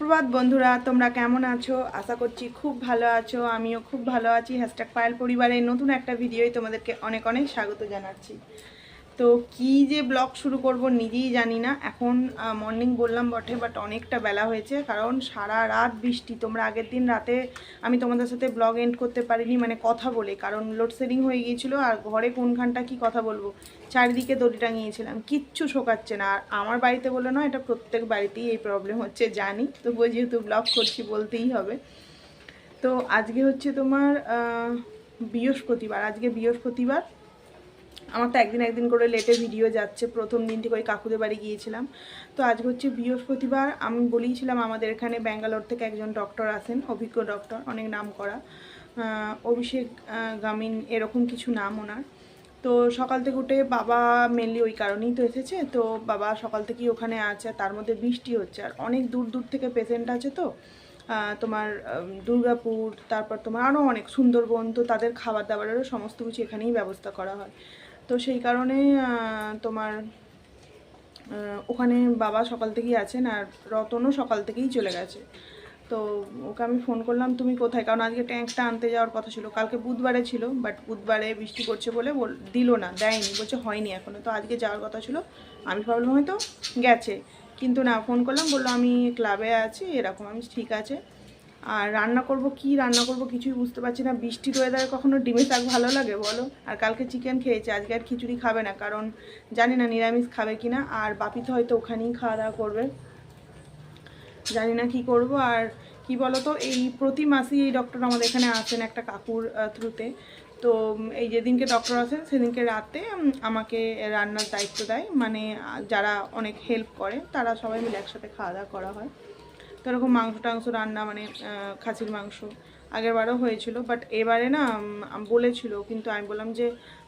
সুপ্রভাত বন্ধুরা, তোমরা কেমন আছো? আশা করছি খুব ভালো আছো, আমিও খুব ভালো আছি। হ্যাশট্যাগ পায়েল পরিবারের নতুন একটা ভিডিওই তোমাদেরকে অনেক অনেক স্বাগত জানাচ্ছি। তো কি যে ব্লগ শুরু করব নিজেই জানি না। এখন মর্নিং বললাম বটে বাট অনেকটা বেলা হয়েছে। কারণ সারা রাত বৃষ্টি, তোমরা আগের দিন রাতে আমি তোমাদের সাথে ব্লগ এন্ড করতে পারিনি মানে কথা বলে। কারণ লোডশেডিং হয়ে গিয়েছিল, আর ঘরে কোনখানটা কি কথা বলব? চারিদিকে দড়ি টাঙিয়েছিলাম, কিচ্ছু শোকাচ্ছে না। আর আমার বাড়িতে বলে নয়, এটা প্রত্যেক বাড়িতেই এই প্রবলেম হচ্ছে, জানি। তবুও যেহেতু ব্লগ করছি, বলতেই হবে। তো আজকে হচ্ছে তোমার বৃহস্পতিবার। আজকে বৃহস্পতিবার। আমার তো একদিন একদিন করে লেটে ভিডিও যাচ্ছে। প্রথম দিন থেকে ওই কাকুদের বাড়ি গিয়েছিলাম। তো আজকে হচ্ছে বৃহস্পতিবার। আমি বলেইছিলাম আমাদের এখানে ব্যাঙ্গালোর থেকে একজন ডক্টর আসেন, অভিজ্ঞ ডক্টর অনেক নাম করা। অভিষেক গামিন, এরকম কিছু নাম ওনার। তো সকাল থেকে উঠে বাবা মেনলি ওই কারণেই তো এসেছে। তো বাবা সকাল থেকেই ওখানে আছে, তার মধ্যে বৃষ্টি হচ্ছে। আর অনেক দূর দূর থেকে পেশেন্ট আছে তো। তোমার দুর্গাপুর, তারপর তোমার আরও অনেক সুন্দরবন, তো তাদের খাবার দাবারেরও সমস্ত কিছু এখানেই ব্যবস্থা করা হয়। তো সেই কারণে তোমার ওখানে বাবা সকাল থেকেই আছেন আর রতনও সকাল থেকেই চলে গেছে। তো ওকে আমি ফোন করলাম, তুমি কোথায়? কারণ আজকে ট্যাঙ্কটা আনতে যাওয়ার কথা ছিল। কালকে বুধবারে ছিল বাট বুধবারে বৃষ্টি করছে বলে দিল না, দেয়নি, বলছে হয়নি এখনও তো আজকে যাওয়ার কথা ছিল। আমি ভাবলাম হয়তো গেছে। কিন্তু না ফোন করলাম, বলল, আমি ক্লাবে আছি, এরকম, আমি ঠিক আছে। আর রান্না করব, কি রান্না করব কিছুই বুঝতে পারছি না। বৃষ্টির ওয়েদারে কখনো ডিমের শাক ভালো লাগে, বলো? আর কালকে চিকেন খেয়েছে, আজকে আর খিচুড়ি খাবে না, কারণ জানি না নিরামিষ খাবে কি না আর বাপি তো হয়তো ওখানেই খাওয়া দাওয়া করবে। জানি না কি করব। আর কি বলতো, এই প্রতি মাসেই এই ডক্টর আমাদের এখানে আসেন একটা কাকুর থ্রুতে তো এই যেদিনকে ডক্টর আসেন, সেদিনকে রাতে আমাকে রান্নার দায়িত্ব দেয়। মানে যারা অনেক হেল্প করে, তারা সবাই মিলে একসাথে খাওয়া দাওয়া করা হয়। তো এরকম মাংস টাংস রান্না মানে খাসির মাংস আগের বারও হয়েছিল বাট এবারে না বলেছিল, কিন্তু আমি বললাম যে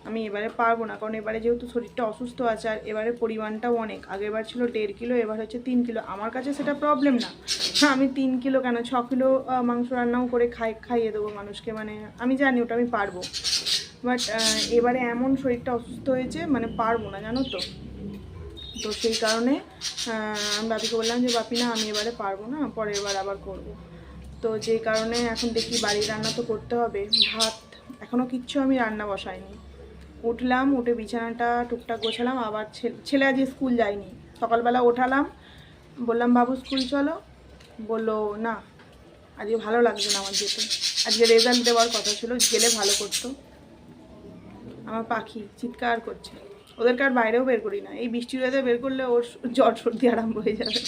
আমি এবারে পারব না, কারণ এবারে যেহেতু শরীরটা অসুস্থ আছে আর এবারে পরিমাণটাও অনেক। আগেরবার ছিল দেড় কিলো, এবার হচ্ছে তিন কিলো। আমার কাছে সেটা প্রবলেম না। আমি তিন কিলো কেন, ছ কিলো মাংস রান্নাও করে খাই, খাইয়ে দেবো মানুষকে মানে আমি জানি ওটা আমি পারব। বাট এবারে এমন শরীরটা অসুস্থ হয়েছে মানে পারব না, জানো তো? তো সেই কারণে আমি বাপিকে বললাম যে, বাপি, না, আমি এবারে পারব না, পরের বার আবার করব। তো যেই কারণে এখন দেখি বাড়ির রান্না তো করতে হবে। ভাত এখনও কিচ্ছু আমি রান্না বসাইনি। উঠলাম, উঠে বিছানাটা টুকটাক গোছালাম, আবার ছেলে আজকে স্কুল যায়নি। সকালবেলা ওঠালাম, বললাম, বাবু, স্কুল চলো। বলল, না, আজকে ভালো লাগছে না আমার যেতে। আজকে রেজাল্ট দেওয়ার কথা ছিল, গেলে ভালো করতো। আমার পাখি চিৎকার করছে। ওদেরকে আর বাইরেও বের করি না। এই বৃষ্টির ওয়েদে বের করলে ওর জ্বর সর্দি আরম্ভ হয়ে যাবে।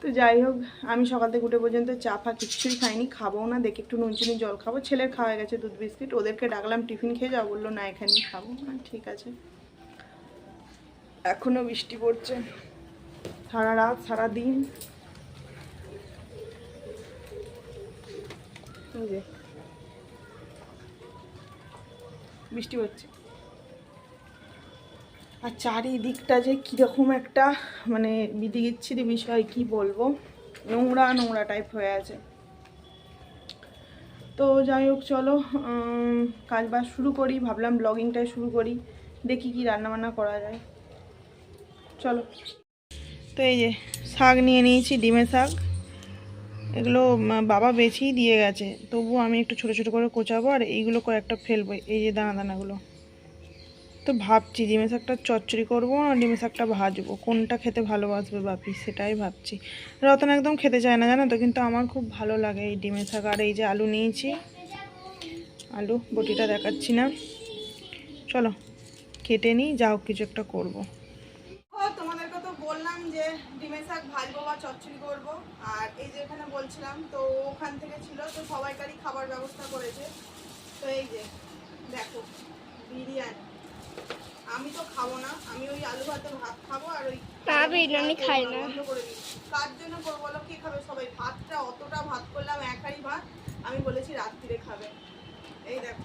তো যাই হোক, আমি সকাল থেকে উঠে পর্যন্ত চা ফা কিচ্ছুই খাইনি খাব না, দেখে একটু নুন চিনি জল খাব। ছেলের খাওয়া গেছে দুধ বিস্কিট, ওদেরকে ডাকলাম, টিফিন খেয়ে যাও, বলল, না, এখানেই খাব। ঠিক আছে। এখনও বৃষ্টি পড়ছে, সারা রাত, সারা দিন। বৃষ্টি হচ্ছে। আর চারিদিকটা যে কীরকম একটা মানে বিদিগিচ্ছিরি বিষয়, কি বলব? নোংরা নোংরা টাইপ হয়ে আছে। তো যাই হোক, চলো কাজ বাজ শুরু করি। ভাবলাম ব্লগিংটাই শুরু করি। দেখি কি রান্না বান্না করা যায়। চলো। তো এই যে, শাক নিয়ে নিয়েছি, ডিমের শাক। এগুলো বাবা বেছেই দিয়ে গেছে। তবুও আমি একটু ছোট ছোট করে কোচাবো আর এইগুলো কয়েকটা ফেলব। এই যে দানা দানাগুলো। তো ভাবছি ডিমের শাকটা চচ্চড়ি করব না ডিমের শাকটা ভাজবো? কোনটা খেতে ভালোবাসবে বাপি? সেটাই ভাবছি। রতন একদম খেতে চায় না, জানো তো? কিন্তু আমার খুব ভালো লাগে এই ডিমের শাক। আর এই যে আলু নিয়েছি, আলু, বটিটা দেখাচ্ছি না। চলো, কেটে নিই, যা হোক কিছু একটা করব। বললাম যে ডিমের শাক ভাজবো বা চচ্চড়ি করব। আর এই যে এখানে বলছিলাম, তো ওখান থেকে ছিল, তো সবাইকারই খাবার ব্যবস্থা করেছে। তো এই যে, দেখো, বিরিয়ানি। আমি তো খাব না আমি ওই আলু ভাতে ভাত খাব আর ওই পাবেন, আমি খাই না। বন্ধ করে দিচ্ছি কার জন্য করব বলো? কে খাবে সবাই? ভাতটা অতটা ভাত করলাম একাই ভাত। আমি বলেছি রাত্রিরে খাবে। এই দেখো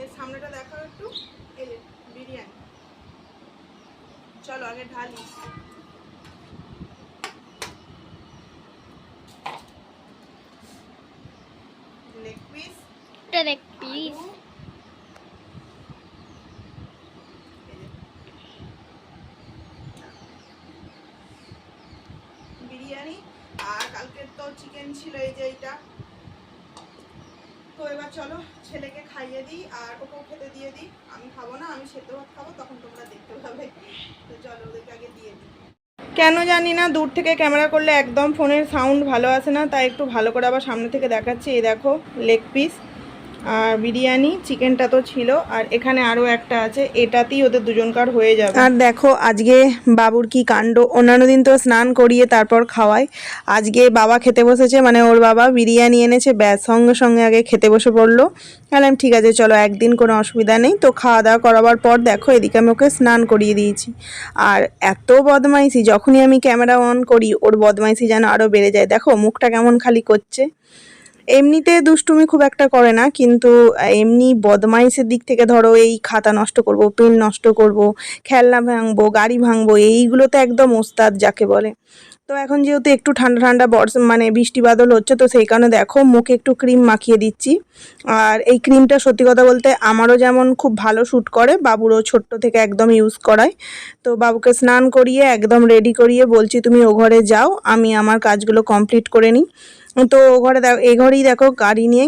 এর সামনেটা দেখাও একটু। এই বিরিয়ানি। চলো আগে ঢালি লেগ পিস এটা দেখ প্লিজ বিরিয়ানি আর কালকের তো চিকেন ছিল এই যে এইটা। তো এবার চলো ছেলেকে খাইয়ে দিই আর ওকেও খেতে দিয়ে দিই। আমি খাব না, আমি সেদ্ধ ভাত খাব, তখন তোমরা দেখতে পাবে। তো চলো ওদেরকে আগে দিয়ে দিই। কেন জানি না, দূর থেকে ক্যামেরা করলে একদম ফোনের সাউন্ড ভালো আসে না, তাই একটু ভালো করে আবার সামনে থেকে দেখাচ্ছি। এই দেখো লেগ পিস বিরিয়ানি, চিকেনটা তো ছিল, আর এখানে আরও একটা আছে, এটাতেই ওদের দুজনকার হয়ে যাবে। আর দেখো, আজকে বাবুর কি কাণ্ড, অন্যান্য দিন তো স্নান করিয়ে তারপর খাওয়াই আজকে বাবা খেতে বসেছে মানে ওর বাবা বিরিয়ানি এনেছে, ব্যাস, সঙ্গে সঙ্গে আগে খেতে বসে পড়ল। বললাম, ঠিক আছে, চলো, একদিন কোনো অসুবিধা নেই। তো খাওয়া দাওয়া করাবার পর দেখো, এদিকে আমি ওকে স্নান করিয়ে দিয়েছি। আর এত বদমাইশি, যখনই আমি ক্যামেরা অন করি, ওর বদমাইশি যেন আরও বেড়ে যায়। দেখো, মুখটা কেমন খালি করছে। এমনিতে দুষ্টুমি খুব একটা করে না, কিন্তু এমনি বদমাইশের দিক থেকে ধরো এই খাতা নষ্ট করব, পেন নষ্ট করব, খেলনা ভাঙবো, গাড়ি ভাঙবো, এইগুলোতে একদম ওস্তাদ যাকে বলে। তো এখন যেহেতু একটু ঠান্ডা ঠান্ডা বর্ষ মানে বৃষ্টি বাদল হচ্ছে, তো সেই কারণে দেখো মুখে একটু ক্রিম মাখিয়ে দিচ্ছি। আর এই ক্রিমটা সত্যি কথা বলতে আমারও যেমন খুব ভালো শ্যুট করে, বাবুরও ছোট্ট থেকে একদম ইউজ করায়। তো বাবুকে স্নান করিয়ে একদম রেডি করিয়ে বলছি, তুমি ও ঘরে যাও, আমি আমার কাজগুলো কমপ্লিট করে নিই। তো ঘরে এই ঘরেই দেখো গাড়ি নিয়ে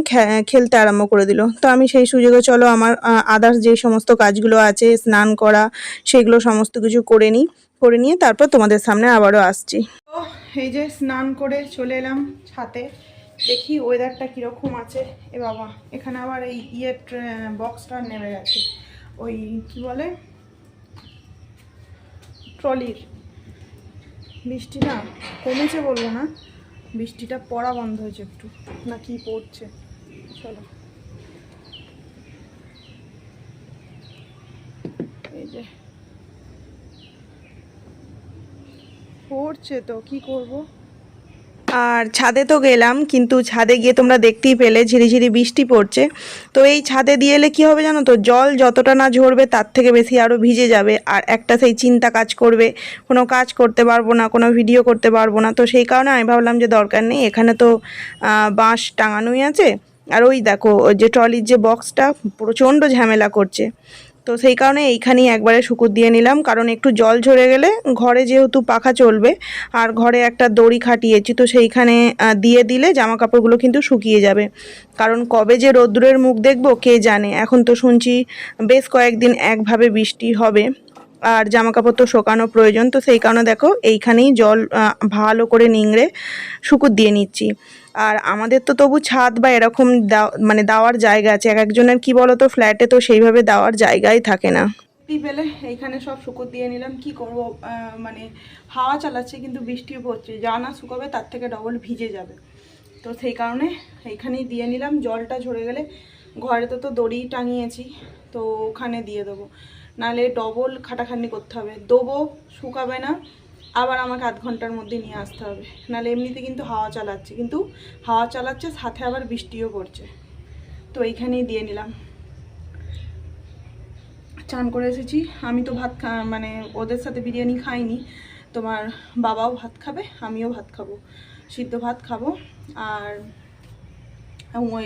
খেলতে আরম্ভ করে দিল। তো আমি সেই সুযোগে চলো আমার আদার্স যে সমস্ত কাজগুলো আছে, স্নান করা, সেগুলো সমস্ত কিছু করে নিই, করে নিয়ে তারপর তোমাদের সামনে আবারও আসছি। তো এই যে স্নান করে চলে এলাম ছাতে, দেখি ওয়েদারটা কীরকম আছে। এ বাবা, এখানে আবার এই ইয়ের বক্সটা নেমে গেছে। ওই কি বলে? ট্রলির। বৃষ্টি না কমেছে বলব না। বৃষ্টিটা পড়া বন্ধ হয়েছে একটু। না, কি পড়ছে? চলো। এই যে। পড়ছে তো, কি করব? আর ছাদে তো গেলাম, কিন্তু ছাদে গিয়ে তোমরা দেখতেই পেলে ঝিরিঝিরি বৃষ্টি পড়ছে। তো এই ছাদে দিয়ে এলে কী হবে জানো তো? জল যতটা না ঝরবে তার থেকে বেশি আরও ভিজে যাবে, আর একটা সেই চিন্তা কাজ করবে। কোনো কাজ করতে পারব না, কোনো ভিডিও করতে পারব না। তো সেই কারণে আমি ভাবলাম যে দরকার নেই, এখানে তো বাঁশ টাঙানোই আছে। আর ওই দেখো যে ট্রলির যে বক্সটা প্রচণ্ড ঝামেলা করছে। তো সেই কারণে এইখানেই একবারে শুকুর দিয়ে নিলাম। কারণ একটু জল ঝরে গেলে ঘরে যেহেতু পাখা চলবে, আর ঘরে একটা দড়ি খাটিয়েছি, তো সেইখানে দিয়ে দিলে জামা কাপড়গুলো কিন্তু শুকিয়ে যাবে। কারণ কবে যে রোদ্দুরের মুখ দেখব কে জানে? এখন তো শুনছি বেশ কয়েকদিন একভাবে বৃষ্টি হবে, আর জামা কাপড় তো শোকানো প্রয়োজন। তো সেই কারণে দেখো, এইখানেই জল ভালো করে নিংড়ে শুকুর দিয়ে নিচ্ছি। আর আমাদের তো তবু ছাদ বা এরকম মানে দেওয়ার জায়গা আছে। এক একজনের কি বলতো ফ্ল্যাটে তো সেইভাবে দেওয়ার জায়গাই থাকে না। পেলে এইখানে সব শুকুর দিয়ে নিলাম। কি করব? মানে হাওয়া চালাচ্ছে কিন্তু বৃষ্টিও পড়ছে। যা না শুকাবে তার থেকে ডবল ভিজে যাবে। তো সেই কারণে এইখানেই দিয়ে নিলাম। জলটা ঝরে গেলে ঘরে তো তো দড়ি টাঙিয়েছি, তো ওখানে দিয়ে দেবো। নাহলে ডবল খাটাখাটনি করতে হবে। দেবো, শুকাবে না। আবার আমাকে আধ ঘণ্টার মধ্যে নিয়ে আসতে হবে। নাহলে এমনিতে কিন্তু হাওয়া চালাচ্ছে, কিন্তু হাওয়া চালাচ্ছে, সাথে আবার বৃষ্টিও পড়ছে। তো এইখানেই দিয়ে নিলাম। চান করে এসেছি। আমি তো ভাত খা মানে ওদের সাথে বিরিয়ানি খাইনি। তোমার বাবাও ভাত খাবে, আমিও ভাত খাব। সিদ্ধ ভাত খাব। আর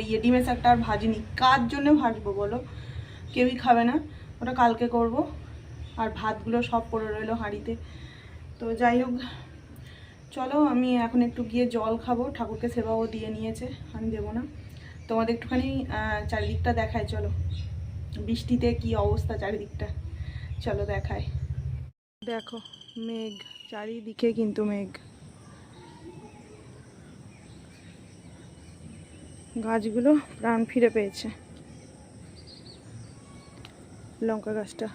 ইয়ে ডিমের একটা আর ভাজিনি। কার জন্য ভাজবো বলো? কেউই খাবে না। ওটা কালকে করব। আর ভাতগুলো সব পড়ে রইল হাঁড়িতে। তো যাই হোক, চলো আমি এখন একটু গিয়ে জল খাব। ঠাকুরকে সেবাও দিয়ে নিয়েছে, আমি দেবো না। তোমাদের একটুখানি চারিদিকটা দেখায়, চলো। বৃষ্টিতে কি অবস্থা চারিদিকটা? চলো দেখায়। দেখো, মেঘ, চারিদিকে কিন্তু মেঘ। গাছগুলো প্রাণ ফিরে পেয়েছে। লঙ্কা গাছটা।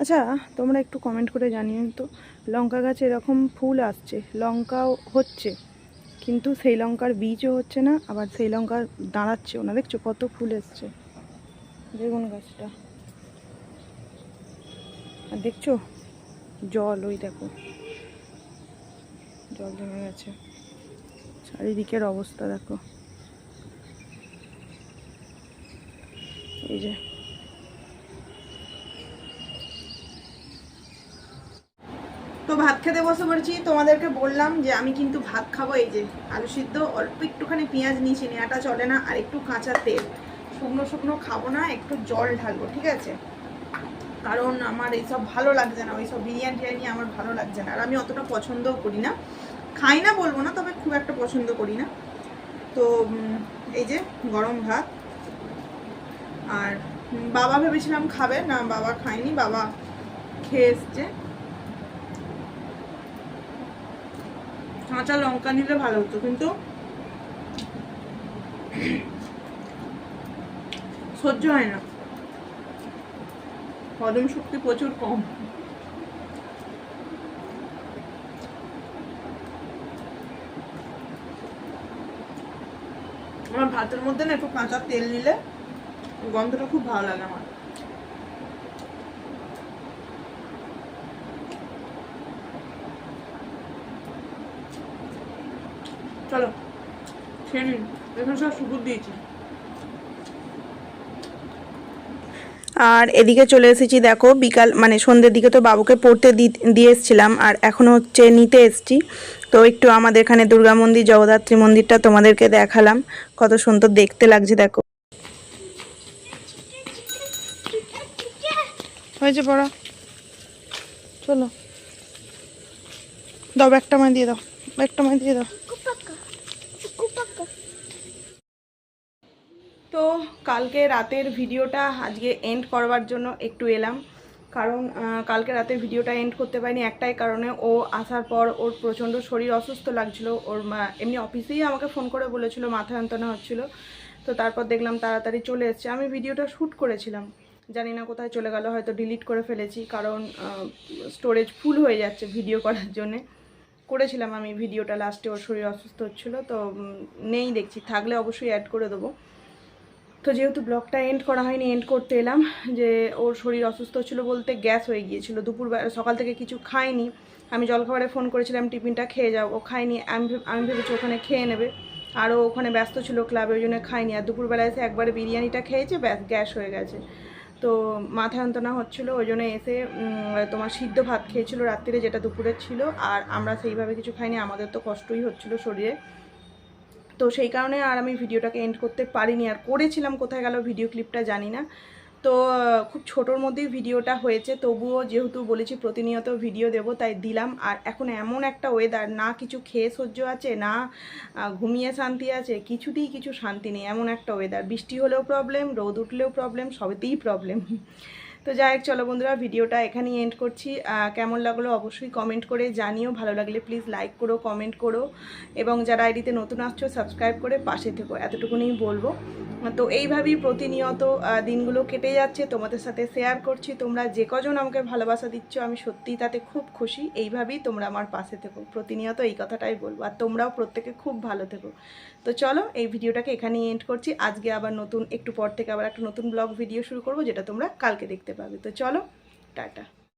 আচ্ছা তোমরা একটু কমেন্ট করে জানিও তো। লঙ্কা গাছে এরকম ফুল আসছে, লঙ্কাও হচ্ছে, কিন্তু সেই লঙ্কার বীজও হচ্ছে না, আবার সেই লঙ্কা দাঁড়াচ্ছেও না। দেখছ কত ফুল এসছে। বেগুন গাছটা। আর দেখছ? জল, ওই দেখো। জল জমে গেছে। চারিদিকের অবস্থা দেখো। এই যে ভাত খেতে বসে পড়েছি। তোমাদেরকে বললাম যে আমি কিন্তু ভাত খাব, এই যে আলু সিদ্ধ, অল্প একটুখানি পেঁয়াজ নিয়েছি, নেওয়াটা চলে না, আর একটু কাঁচা তেল। শুকনো শুকনো খাব না, একটু জল ঢালবো, ঠিক আছে? কারণ আমার এইসব ভালো লাগছে না, ওইসব বিরিয়ানি টিরিয়ানি আমার ভালো লাগছে না, আর আমি অতটা পছন্দও করি না। খাই না বলব না, তবে খুব একটা পছন্দ করি না। তো এই যে গরম ভাত। আর বাবা ভেবেছিলাম খাবে, না বাবা খায়নি, বাবা খেয়ে এসছে। কাঁচা লঙ্কা নিলে ভালো হতো, কিন্তু সহ্য হয় না। হজম শক্তি প্রচুর কম। আমার ভাতের মধ্যে না একটু কাঁচা তেল নিলে গন্ধটা খুব ভালো লাগে আমার। চলো, খেয়ে নিন। সব দিয়েছি। আর এদিকে চলে এসেছি, দেখো, বিকাল মানে সন্ধ্যের দিকে তো বাবুকে পড়তে দিয়ে এসেছিলাম, আর এখন হচ্ছে নিতে এসেছি। তো একটু আমাদের এখানে দুর্গা মন্দির, জগদ্ধাত্রী মন্দিরটা তোমাদেরকে দেখালাম। কত সুন্দর দেখতে লাগছে, দেখো। হয়েছে পড়া। চলো। দাও একটা মায় দিয়ে দাও একটা মায় দিয়ে দাও তো কালকে রাতের ভিডিওটা আজকে এন্ড করবার জন্য একটু এলাম। কারণ কালকে রাতের ভিডিওটা এন্ড করতে পারিনি একটাই কারণে ও আসার পর ওর প্রচণ্ড শরীর অসুস্থ লাগছিল। ওর মা এমনি অফিসেই আমাকে ফোন করে বলেছিল, মাথা যন্ত্রণা হচ্ছিল। তো তারপর দেখলাম তাড়াতাড়ি চলে এসছে। আমি ভিডিওটা শ্যুট করেছিলাম। জানি না কোথায় চলে গেল, হয়তো ডিলিট করে ফেলেছি। কারণ স্টোরেজ ফুল হয়ে যাচ্ছে ভিডিও করার জন্যে। করেছিলাম আমি ভিডিওটা লাস্টে ওর শরীর অসুস্থ হচ্ছিল। তো নেই দেখছি। থাকলে অবশ্যই অ্যাড করে দেবো। তো যেহেতু ব্লগটা এন্ড করা হয়নি এন্ড করতে এলাম যে ওর শরীর অসুস্থ ছিল বলতে গ্যাস হয়ে গিয়েছিল। দুপুর সকাল থেকে কিছু খায়নি আমি জলখাবারে ফোন করেছিলাম, টিফিনটা খেয়ে যাও। ও খায়নি, আমি আমি ভেবেছি ওখানে খেয়ে নেবে। আরও ওখানে ব্যস্ত ছিল ক্লাবে ওই জন্য খায়নি। আর দুপুরবেলা এসে একবারে বিরিয়ানিটা খেয়েছে, ব্যাস, গ্যাস হয়ে গেছে। তো মাথা যন্ত্রণা হচ্ছিল, ওই জন্য এসে তোমার সিদ্ধ ভাত খেয়েছিল রাত্রিরে যেটা দুপুরের ছিল। আর আমরা সেইভাবে কিছু খাইনি, আমাদের তো কষ্টই হচ্ছিল শরীরে। তো সেই কারণে আর আমি ভিডিওটাকে এন্ড করতে পারিনি। আর করেছিলাম, কোথায় গেল ভিডিও ক্লিপটা জানি না। তো খুব ছোটোর মধ্যেই ভিডিওটা হয়েছে। তবুও যেহেতু বলেছি প্রতিনিয়ত ভিডিও দেব, তাই দিলাম। আর এখন এমন একটা ওয়েদার না কিছু খেয়ে সহ্য আছে, না ঘুমিয়ে শান্তি আছে, কিছুতেই কিছু শান্তি নেই। এমন একটা ওয়েদার বৃষ্টি হলেও প্রবলেম রোদ উঠলেও প্রবলেম সবেতেই প্রবলেম তো যাই হোক, চলো বন্ধুরা, ভিডিওটা এখানেই এন্ড করছি। কেমন লাগল অবশ্যই কমেন্ট করে জানিও। ভালো লাগলে প্লিজ লাইক করো কমেন্ট করো। এবং যারা আইডিতে নতুন আসছো সাবস্ক্রাইব করে পাশে থেকো। এতটুকুনি বলব। তো এইভাবেই প্রতিনিয়ত দিনগুলো কেটে যাচ্ছে। তোমাদের সাথে শেয়ার করছি। তোমরা যে কজন আমাকে ভালোবাসা দিচ্ছ, আমি সত্যিই তাতে খুব খুশি। এইভাবেই তোমরা আমার পাশে থেকো। প্রতিনিয়ত এই কথাটাই বলব। আর তোমরাও প্রত্যেকে খুব ভালো থেকো। তো চলো, এই ভিডিওটাকে এখানেই এন্ড করছি। আজকে আবার নতুন, একটু পর থেকে আবার একটা নতুন ব্লগ ভিডিও শুরু করব, যেটা তোমরা কালকে দেখতে পাবে। তো চলো, টাটা।